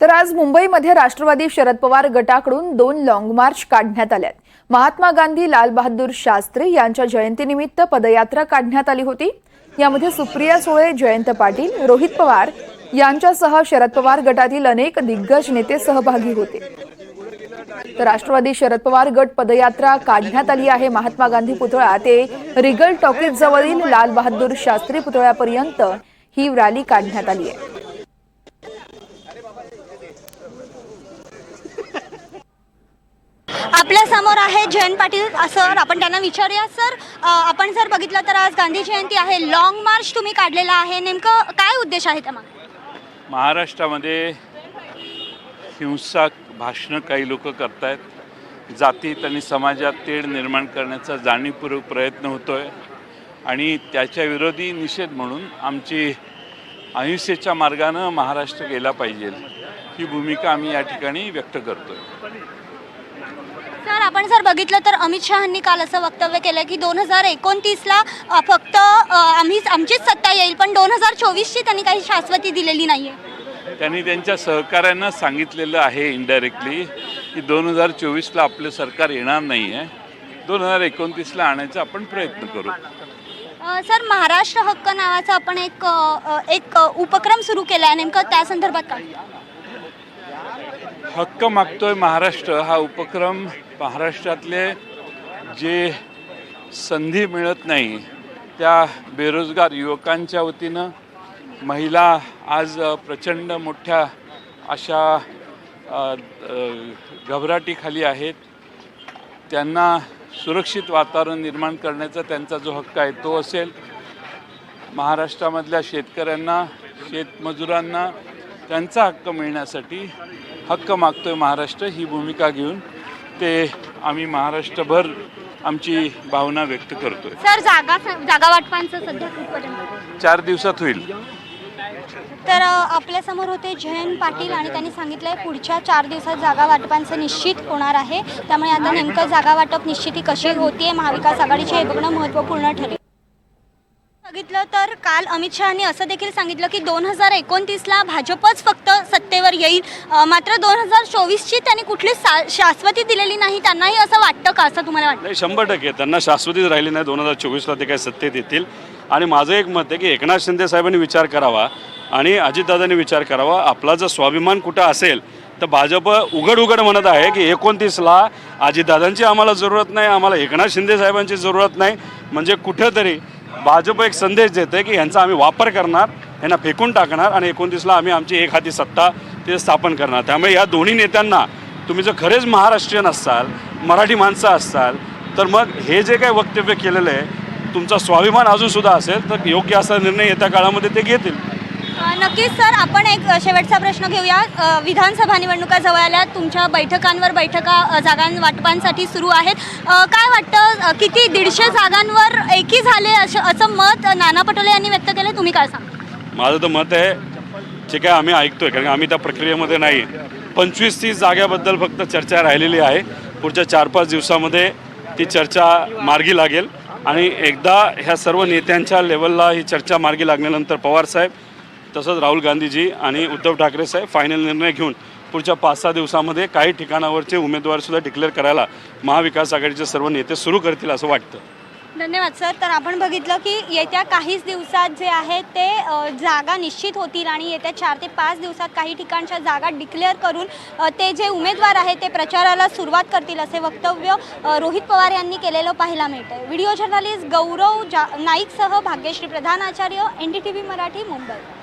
तर आज मुंबईमध्ये राष्ट्रवादी शरद पवार गटाकडून दोन लाँग मार्च काढण्यात आल्यात. महात्मा गांधी लाल बहादूर शास्त्री यांच्या जयंतीनिमित्त पदयात्रा काढण्यात आली होती. यामध्ये सुप्रिया सुळे जयंत पाटील रोहित पवार यांच्यासह शरद पवार गटातील अनेक दिग्गज नेते सहभागी होते. तर राष्ट्रवादी शरद पवार गट पदयात्रा काढण्यात आली आहे. महात्मा गांधी पुतळा ते रिगल टॉकीज जवळील लाल बहादूर शास्त्री पुतळ्यापर्यंत ही रॅली काढण्यात आली आहे. आपल्यासमोर आहे जयंत पाटील सर आपण त्यांना विचारूया. सर आपण जर बघितलं तर आज गांधी जयंती आहे. लॉंग मार्च तुम्ही काढलेला आहे. नेमकं काय उद्देश आहे त्या महाराष्ट्रामध्ये हिंसा भाषणं काही लोक करतायत. जातीत आणि समाजात तेढ निर्माण करण्याचा जाणीवपूर्वक प्रयत्न होतो आहे आणि त्याच्या विरोधी निषेध म्हणून आमची अहिंसेच्या मार्गानं महाराष्ट्र गेला पाहिजे. ही भूमिका आम्ही या ठिकाणी व्यक्त करतो सर आपण जर बघितलं तर अमित शहानी काल असं वक्तव्य केलं की दोन हजार एकोणतीसला फक्त आम्हीच आमचीच सत्ता येईल पण दोन हजार चोवीसची त्यांनी काही शाश्वती दिलेली नाही आहे त्यांनी त्यांच्या सहकाऱ्यांना सांगितलेलं आहे इनडायरेक्टली की दोन हजार चोवीसला आपलं सरकार येणार नाही आहे दोन हजार एकोणतीसला आणायचा आपण प्रयत्न करू. सर महाराष्ट्र हक्क नावाचा आपण एक एक उपक्रम सुरू केला आहे नेमकं त्या संदर्भात काय? हक्क मागतोय महाराष्ट्र हा उपक्रम महाराष्ट्रातले जे संधी मिळत नाही त्या बेरोजगार युवकांच्या वतीनं महिला आज प्रचंड मोठ्या अशा घबराटीखाली आहेत. त्यांना सुरक्षित वातावरण निर्माण करण्याचा त्यांचा जो हक्क आहे तो असेल. महाराष्ट्रामधल्या शेतकऱ्यांना शेतमजुरांना त्यांचा हक्क मिळण्यासाठी हक्क मागतोय महाराष्ट्र ही भूमिका घेऊन. ते आम्ही महाराष्ट्रभर आमची भावना व्यक्त करतोय. सर जागा जागा वाटपांचं सध्या कुठपर्यंत? चार दिवसात होईल. तर आपल्यासमोर होते जयंत पाटील आणि त्यांनी सांगितलंय पुढच्या चार दिवसात जागा वाटपांचं निश्चित होणार आहे. त्यामुळे आता नेमकं जागा वाटप निश्चिती कशी होतीये महाविकास आघाडीचे हे बघणं महत्त्वपूर्ण ठरेल. बघितलं तर काल अमित शहानी असं देखील सांगितलं की दोन हजार एकोणतीसला भाजपच फक्त सत्तेवर येईल. मात्र दोन हजार चोवीसची त्यांनी कुठली सा- शाश्वती दिलेली नाही त्यांनाही असं वाटतं का? असं तुम्हाला वाटतं? नाही शंभर टक्के. त्यांना शाश्वतीच राहिली नाही. दोन हजार चोवीसला ते काय सत्तेत येतील. आणि माझं एक मत आहे की एकनाथ शिंदे साहेबांनी विचार करावा आणि अजितदादांनी विचार करावा. आपला जर स्वाभिमान कुठं असेल तर भाजप उघड उघड म्हणत आहे की एकोणतीसला अजितदादांची आम्हाला जरूरत नाही आम्हाला एकनाथ शिंदे साहेबांची जरूरत नाही. म्हणजे कुठंतरी भाजप एक संदेश देते की यांचा आम्ही वापर करणार यांना फेकून टाकणार आणि एकोणतीसला आम्ही आमची एक हाती सत्ता ते स्थापन करणार. त्यामुळे या दोन्ही नेत्यांना तुम्ही जर खरेच महाराष्ट्रीयन असाल मराठी माणसं असाल तर मग हे जे काही वक्तव्य केलेलं आहे तुमचा स्वाभिमान अजूनसुद्धा असेल तर योग्य असा निर्णय येत्या काळामध्ये ते घेतील. नक्कीच सर. आपण एक शेवटचा प्रश्न घेऊया. विधानसभा निवडणुका जवळ आल्या तुमच्या बैठकांवर बैठका जागां वाटपांसाठी सुरू आहेत. काय वाटतं किती दीडशे जागांवर एकी झाले असं असं मत नाना पटोले यांनी व्यक्त केलं? तुम्ही काय सांग माझं तर मत आहे जे काय आम्ही ऐकतोय कारण आम्ही त्या प्रक्रियेमध्ये नाही. पंचवीस तीस जाग्याबद्दल फक्त चर्चा राहिलेली आहे. पुढच्या चार पाच दिवसामध्ये ती चर्चा मार्गी लागेल. आणि एकदा ह्या सर्व नेत्यांच्या लेवलला ही चर्चा मार्गी लागल्यानंतर पवारसाहेब तसंच राहुल गांधीजी आणि उद्धव ठाकरे साहेब फायनल निर्णय घेऊन पुढच्या पाच सहा दिवसामध्ये काही ठिकाणावरचे उमेदवारसुद्धा डिक्लेअर करायला महाविकास आघाडीचे सर्व नेते सुरू करतील असं वाटतं. धन्यवाद सर. तर आपण बघितलं की येत्या काहीच दिवसात जे आहे ते जागा निश्चित होतील आणि येत्या चार ते पाच दिवसात काही ठिकाणच्या जागा डिक्लेअर करून ते जे उमेदवार आहेत ते प्रचाराला सुरुवात करतील असे वक्तव्य रोहित पवार यांनी केलेलं पाहायला मिळतं व्हिडिओ जर्नलिस्ट गौरव जा नाईकसह Bhagyashree Pradhan Acharya N D T V Marathi Mumbai.